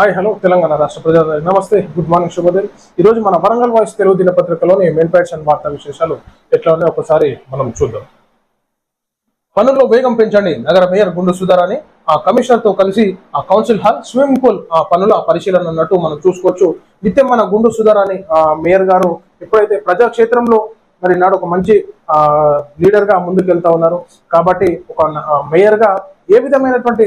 Hi hello Telangana రాష్ట్ర ప్రజలందరికీ నమస్తే. గుడ్ మార్నింగ్ శుభోదయం ఈ రోజు మన వరంగల్ వాయిస్ తెలుగు దినపత్రికలోని మెయిన్ ప్యాడ్స్ అండ్ వార్తా విశేషాలు ఎట్లా ఉన్నాయో ఒకసారి మనం చూద్దాం. పనుల్లో వేగం పెంచండి. నగర మేయర్ గుండు సుధారాని ఆ కమిషనర్తో కలిసి ఆ కౌన్సిల్ హాల్ స్విమ్మింగ్ పూల్ ఆ పనుల పరిశీలన అన్నట్టు మనం చూసుకోవచ్చు. నిత్యం మన గుండు సుధారాని ఆ మేయర్ గారు ఎప్పుడైతే ప్రజాక్షేత్రంలో మరి నాడు ఒక మంచి ఆ లీడర్గా ముందుకు వెళ్తా ఉన్నారు. కాబట్టి ఒక మేయర్గా ఏ విధమైనటువంటి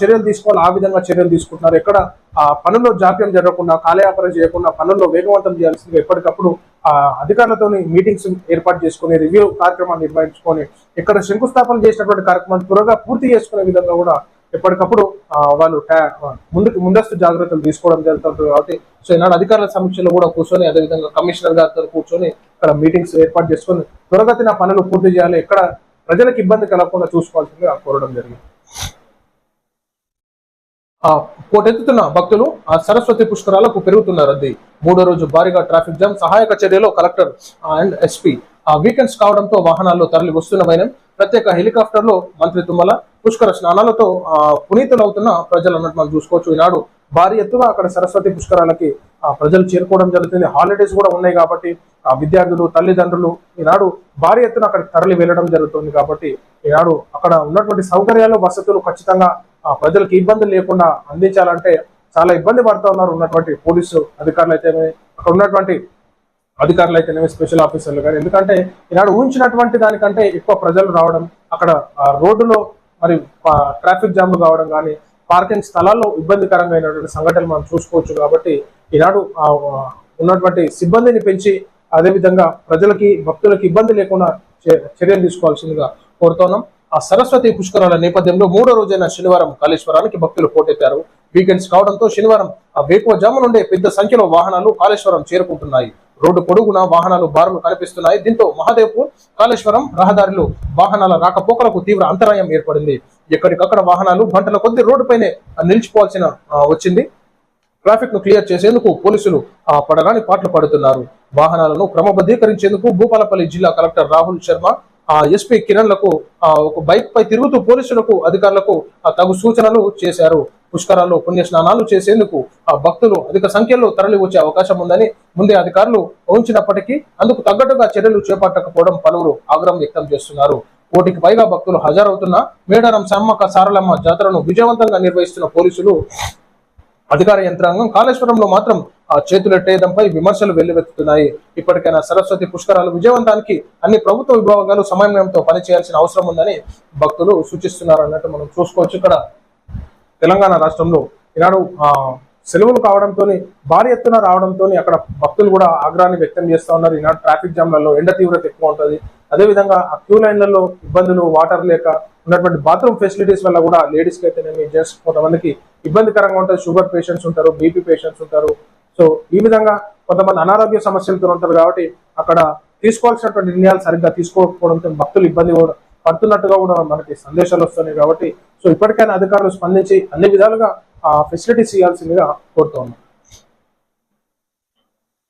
చర్యలు తీసుకోవాలి? ఆ విధంగా చర్యలు తీసుకుంటున్నారు? ఎక్కడ ఆ పనుల్లో జాప్యం జరగకుండా కాలయాపన చేయకుండా పనుల్లో వేగవంతం చేయాల్సిందిగా ఎప్పటికప్పుడు ఆ అధికారులతోని మీటింగ్స్ ఏర్పాటు చేసుకుని రివ్యూ కార్యక్రమాన్ని నిర్వహించుకొని ఇక్కడ శంకుస్థాపన చేసినటువంటి కార్యక్రమాన్ని త్వరగా పూర్తి చేసుకునే విధంగా కూడా ఎప్పటికప్పుడు వాళ్ళు ముందుకు ముందస్తు జాగ్రత్తలు తీసుకోవడం జరుగుతుంది కాబట్టి సో ఈనాడు అధికారుల సమీక్షలో కూడా కూర్చొని అదేవిధంగా కమిషనర్ గారితో కూర్చొని ఇక్కడ మీటింగ్స్ ఏర్పాటు చేసుకొని త్వరగతిన పనులు పూర్తి చేయాలి ఎక్కడ ప్రజలకు ఇబ్బంది కలగకుండా చూసుకోవాల్సిందిగా కోరడం జరిగింది. ఆ పోటెత్తుతున్న భక్తులు ఆ సరస్వతి పుష్కరాలకు పెరుగుతున్నారు అది మూడో రోజు భారీగా ట్రాఫిక్ జామ్ సహాయక చర్యలో కలెక్టర్ అండ్ ఎస్పీ. ఆ వీకెండ్స్ కావడంతో వాహనాల్లో తరలి వస్తున్న వైనం ప్రత్యేక హెలికాప్టర్లో మంత్రి తుమ్మల పుష్కర స్నానాలతో ఆ, పునీతులవుతున్న ప్రజలు అన్నట్టు మనం చూసుకోవచ్చు. ఈనాడు భారీ ఎత్తున అక్కడ సరస్వతి పుష్కరాలకి ఆ, ప్రజలు చేరుకోవడం జరుగుతుంది. హాలిడేస్ కూడా ఉన్నాయి కాబట్టి ఆ విద్యార్థులు తల్లిదండ్రులు ఈనాడు భారీ ఎత్తున అక్కడ తరలి వెళ్ళడం జరుగుతుంది కాబట్టి ఈనాడు అక్కడ ఉన్నటువంటి సౌకర్యాలు వసతులు ఖచ్చితంగా ఆ ప్రజలకు ఇబ్బంది లేకుండా అందించాలంటే చాలా ఇబ్బంది పడుతూ ఉన్నారు ఉన్నటువంటి పోలీసు అధికారులు అయితే అక్కడ ఉన్నటువంటి అధికారులు అయితేనేమి స్పెషల్ ఆఫీసర్లు కానీ. ఎందుకంటే ఈనాడు ఊహించినటువంటి దానికంటే ఎక్కువ ప్రజలు రావడం అక్కడ రోడ్డులో మరి ట్రాఫిక్ జామ్లు కావడం కానీ పార్కింగ్ స్థలాల్లో ఇబ్బందికరంగా అయినటువంటి సంఘటనలు మనం చూసుకోవచ్చు కాబట్టి ఈనాడు ఆ, ఉన్నటువంటి సిబ్బందిని పెంచి అదేవిధంగా ప్రజలకి భక్తులకి ఇబ్బంది లేకుండా చర్యలు తీసుకోవాల్సిందిగా కోరుతున్నాం. ఆ సరస్వతి పుష్కరాల నేపథ్యంలో మూడో రోజైన శనివారం కాళేశ్వరానికి భక్తులు పోటెత్తారు. వీకెండ్స్ కావడంతో శనివారం ఆ వేకువ జాము నుండే పెద్ద సంఖ్యలో వాహనాలు కాళేశ్వరం చేరుకుంటున్నాయి. రోడ్డు పొడుగున వాహనాలు బారులు కనిపిస్తున్నాయి. దీంతో మహాదేవ్పూర్ కాళేశ్వరం రహదారిలో వాహనాల రాకపోకలకు తీవ్ర అంతరాయం ఏర్పడింది. ఎక్కడికక్కడ వాహనాలు గంటల కొద్ది రోడ్డుపైనే నిలిచిపోవాల్సిన వచ్చింది. ట్రాఫిక్ను క్లియర్ చేసేందుకు పోలీసులు ఆ పడరాని పాటలు పడుతున్నారు. వాహనాలను క్రమబద్ధీకరించేందుకు భూపాలపల్లి జిల్లా కలెక్టర్ రాహుల్ శర్మ ఎస్పీ కిరణ్లకు ఒక బైక్ పై తిరుగుతూ పోలీసులకు అధికారులకు తగు సూచనలు చేశారు. పుష్కరాల్లో పుణ్య స్నానాలు చేసేందుకు ఆ భక్తులు అధిక సంఖ్యలో తరలి వచ్చే అవకాశం ఉందని ముందే అధికారులు ఊహించినప్పటికీ అందుకు తగ్గట్టుగా చర్యలు చేపట్టకపోవడం పలువురు ఆగ్రహం వ్యక్తం చేస్తున్నారు. కోటికి పైగా భక్తులు హాజరవుతున్న మేడారం సమ్మక్క సారలమ్మ జాతరను విజయవంతంగా నిర్వహిస్తున్న పోలీసులు అధికార యంత్రాంగం కాళేశ్వరంలో మాత్రం ఆ చేతులెట్టేయడంపై విమర్శలు వెల్లువెత్తుతున్నాయి. ఇప్పటికైనా సరస్వతి పుష్కరాలు విజయవంతానికి అన్ని ప్రభుత్వ విభాగాలు సమన్వయంతో పనిచేయాల్సిన అవసరం ఉందని భక్తులు సూచిస్తున్నారు అన్నట్టు మనం చూసుకోవచ్చు. ఇక్కడ తెలంగాణ రాష్ట్రంలో ఈనాడు ఆ, సెలవులు కావడంతో భారీ ఎత్తున రావడంతో అక్కడ భక్తులు కూడా ఆగ్రహాన్ని వ్యక్తం చేస్తూ ఉన్నారు. ఈనాడు ట్రాఫిక్ జామ్లలో ఎండ తీవ్రత ఎక్కువ ఉంటుంది. అదేవిధంగా ఆ క్యూ లైన్లలో ఇబ్బందులు వాటర్ లేక ఉన్నటువంటి బాత్రూమ్ ఫెసిలిటీస్ వల్ల కూడా లేడీస్కి అయితేనేమి జెంట్స్ కొంతమందికి ఇబ్బందికరంగా ఉంటుంది. షుగర్ పేషెంట్స్ ఉంటారు బీపీ పేషెంట్స్ ఉంటారు. సో ఈ విధంగా కొంతమంది అనారోగ్య సమస్యలతో ఉంటారు కాబట్టి అక్కడ తీసుకోవాల్సినటువంటి నిర్ణయాలు సరిగ్గా తీసుకోకపోవడంతో భక్తులు ఇబ్బంది కూడా పడుతున్నట్టుగా కూడా మనకి సందేశాలు వస్తున్నాయి కాబట్టి సో ఇప్పటికైనా అధికారులు స్పందించి అన్ని విధాలుగా ఆ ఫెసిలిటీస్ ఇవ్వాల్సిందిగా కోరుతూ ఉన్నాం.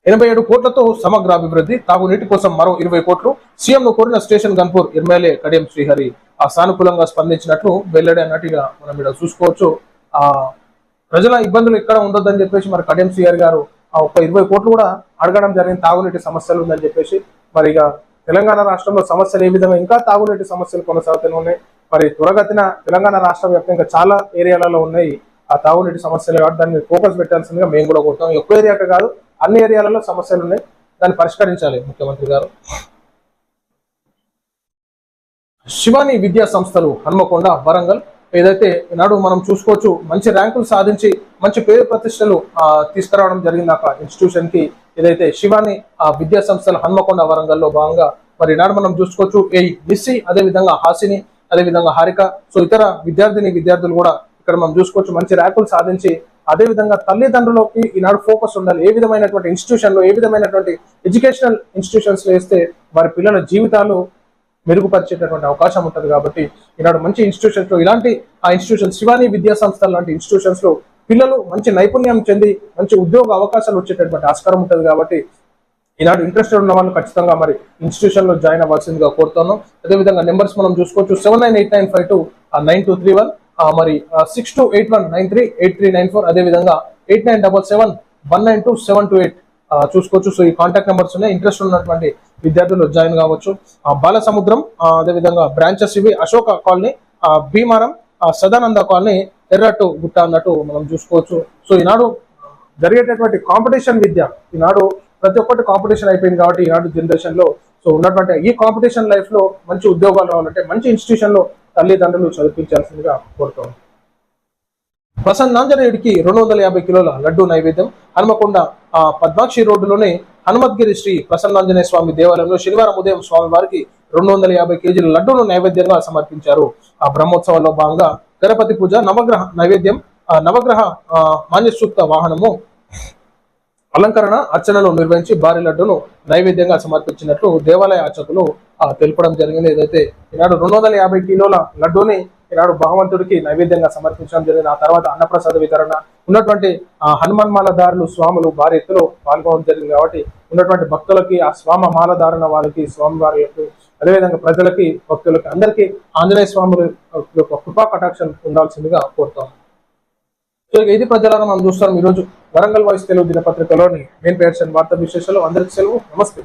ఎనభై ఏడు కోట్లతో సమగ్ర అభివృద్ధి తాగునీటి కోసం మరో ఇరవై కోట్లు. సీఎంను కోరిన స్టేషన్ గన్పూర్ ఎమ్మెల్యే కడియం శ్రీహరి ఆ సానుకూలంగా స్పందించినట్లు వెల్లడి అన్నట్టుగా మనం ఇక్కడ చూసుకోవచ్చు. ఆ ప్రజల ఇబ్బందులు ఎక్కడ ఉండొద్దని చెప్పేసి మరి కడియం శ్రీహరి గారు ఆ ఒక ఇరవై కోట్లు కూడా అడగడం జరిగింది. తాగునీటి సమస్యలు ఉందని చెప్పేసి మరి ఇక తెలంగాణ రాష్ట్రంలో సమస్యలు ఏ విధంగా ఇంకా తాగునీటి సమస్యలు కొనసాగుతూనే ఉన్నాయి. మరి త్వరగతిన తెలంగాణ రాష్ట్ర వ్యాప్తంగా చాలా ఏరియాలలో ఉన్నాయి. ఆ తాగునీటి సమస్యలు కాబట్టి దాన్ని ఫోకస్ పెట్టాల్సిందిగా మేము కూడా కోరుతాం. ఎక్కువ ఏరియాక కాదు అన్ని ఏరియాలలో సమస్యలు ఉన్నాయి. దాన్ని పరిష్కరించాలి ముఖ్యమంత్రి గారు. శివాని విద్యా సంస్థలు హన్మకొండ వరంగల్ ఏదైతే ఈనాడు మనం చూసుకోవచ్చు మంచి ర్యాంకులు సాధించి మంచి పేరు ప్రతిష్టలు తీసుకురావడం జరిగింది ఆ ఇన్స్టిట్యూషన్కి. ఏదైతే శివాని ఆ విద్యా సంస్థలు హన్మకొండ వరంగల్లో భాగంగా మరి ఈనాడు మనం చూసుకోవచ్చు ఏ నిస్సి అదే విధంగా హాసిని అదే విధంగా హారిక. సో ఇతర విద్యార్థిని విద్యార్థులు కూడా ఇక్కడ మనం చూసుకోవచ్చు మంచి ర్యాకులు సాధించి అదే విధంగా తల్లిదండ్రులకి ఈనాడు ఫోకస్ ఉండాలి. ఏ విధమైనటువంటి ఇన్స్టిట్యూషన్లో ఏ విధమైనటువంటి ఎడ్యుకేషనల్ ఇన్స్టిట్యూషన్స్లో వేస్తే వారి పిల్లల జీవితాలు మెరుగుపరిచేటటువంటి అవకాశం ఉంటుంది కాబట్టి ఈనాడు మంచి ఇన్స్టిట్యూషన్స్లో ఇలాంటి ఆ ఇన్స్టిట్యూషన్ శివాని విద్యా సంస్థలు లాంటి ఇన్స్టిట్యూషన్స్లో పిల్లలు మంచి నైపుణ్యం చెంది మంచి ఉద్యోగ అవకాశాలు వచ్చేటటువంటి ఆస్కారం ఉంటుంది కాబట్టి ఈనాడు ఇంట్రెస్టెడ్ ఉన్న వాళ్ళు ఖచ్చితంగా మరి ఇన్స్టిట్యూషన్లో జాయిన్ అవ్వాల్సిందిగా కోరుతాను అదేవిధంగా నెంబర్స్ మనం చూసుకోవచ్చు seven nine eight nine five two nine two three one మరి six two eight one nine three eight three nine four అదేవిధంగా eight nine double seven one nine two seven two eight చూసుకోవచ్చు. So ఈ contact numbers ఉన్నాయి. Interest ఉన్నటువంటి విద్యార్థులు join కావచ్చు. ఆ, బాల సముద్రం అదేవిధంగా బ్రాంచెస్ ఇవి అశోక కాలనీ ఆ, భీమారం ఆ, సదానంద కాలనీ ఎర్రట్టు గుట్ట అన్నట్టు మనం చూసుకోవచ్చు. సో ఈనాడు జరిగేటటువంటి కాంపిటీషన్ విద్య ఈనాడు ప్రతి ఒక్కటి కాంపిటీషన్ అయిపోయింది కాబట్టి ఈనాడు జనరేషన్లో సో ఉన్నటువంటి ఈ కాంపిటీషన్ లైఫ్లో మంచి ఉద్యోగాలు రావాలంటే మంచి ఇన్స్టిట్యూషన్లో తల్లిదండ్రులు చదివించాల్సిందిగా కోరుతోంది. ప్రసన్న ఆంజనేయుడికి రెండు వందల యాభై కిలోల లడ్డు నైవేద్యం. హనుమకొండ ఆ, పద్మాక్షి రోడ్డులోని హనుమద్గిరి శ్రీ ప్రసన్నాంజనేయ స్వామి దేవాలయంలో శనివారం ఉదయం స్వామి వారికి రెండు వందల యాభై కేజీల లడ్డును నైవేద్యంగా సమర్పించారు. ఆ బ్రహ్మోత్సవాల్లో భాగంగా గణపతి పూజ నవగ్రహ నైవేద్యం ఆ, నవగ్రహ మాన్యసూక్త వాహనము అలంకరణ అర్చనలు నిర్వహించి భారీ లడ్డును నైవేద్యంగా సమర్పించినట్లు దేవాలయ అర్చకులు ఆ, తెలపడం జరిగింది. ఏదైతే ఈనాడు రెండు వందల యాభై కిలోల లడ్డూని ఈనాడు భగవంతుడికి నైవేద్యంగా సమర్పించడం జరిగింది. ఆ తర్వాత అన్నప్రసాద వితరణ ఉన్నటువంటి ఆ, హనుమాన్ మాలదారులు స్వాములు భారీ ఎత్తులో పాల్గొనడం జరిగింది కాబట్టి ఉన్నటువంటి భక్తులకి ఆ స్వామ మాలధారణ వారికి స్వామి వారికి అదేవిధంగా ప్రజలకి భక్తులకి అందరికీ ఆంజనేయ స్వాముల యొక్క కృపా కటాక్షం ఉండాల్సిందిగా కోరుతాము సో ఇక ఇది ప్రజలను మనం చూస్తాం ఈరోజు వరంగల్ వాయిస్ తెలుగు దినపత్రికలోని మెయిన్ పేర్స్ వార్తా విశేషాలు. అందరికి సెలవు. నమస్తే.